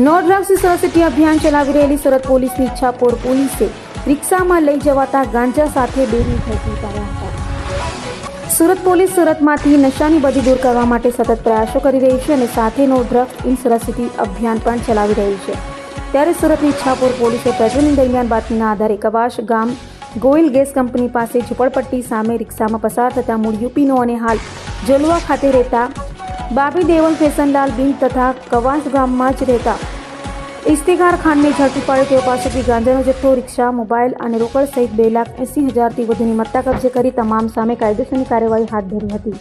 નો drugs સરસિટી અભિયાન ચલાવી રહેલી સુરત પોલીસની ઈચ્છાપોર પોલીસે રિક્ષામાં લઈ જવાતા ગાંજા સાથે બેની ઝડપી પાડ્યા હતા. સુરત પોલીસ સુરતમાંથી નશાની બધી દૂર કરવા માટે સતત પ્રયાસો કરી રહી છે અને સાથે નો ડ્રગ્સ ઇન સરસિટી અભિયાન પણ ચલાવી રહી છે. ત્યારે સુરતની ઈચ્છાપોર પોલીસે પેટ્રોલિંગ દરમિયાન બાતમીના આધારે કવાશ ગામ ગોયલ ગેસ કંપની પાસે ઝુંપડપટ્ટી સામે રિક્ષામાં પસાર થતા મૂળ યુપીનો અને હાલ જલવા ખાતે રહેતા બાબી દેવલ ફેસનલાલ બિન તથા કવાસ ગામમાં જ રહેતા. ઇસ્તિગાર ખાનને ઝડપી પાડી તેઓ પાસેથી ગાંજાનો જથ્થો, રિક્ષા, મોબાઈલ અને રોકડ સહિત બે લાખ એંસી હજારથી વધુની મત્તા કબજે કરી તમામ સામે કાયદેસરની કાર્યવાહી હાથ ધરી હતી.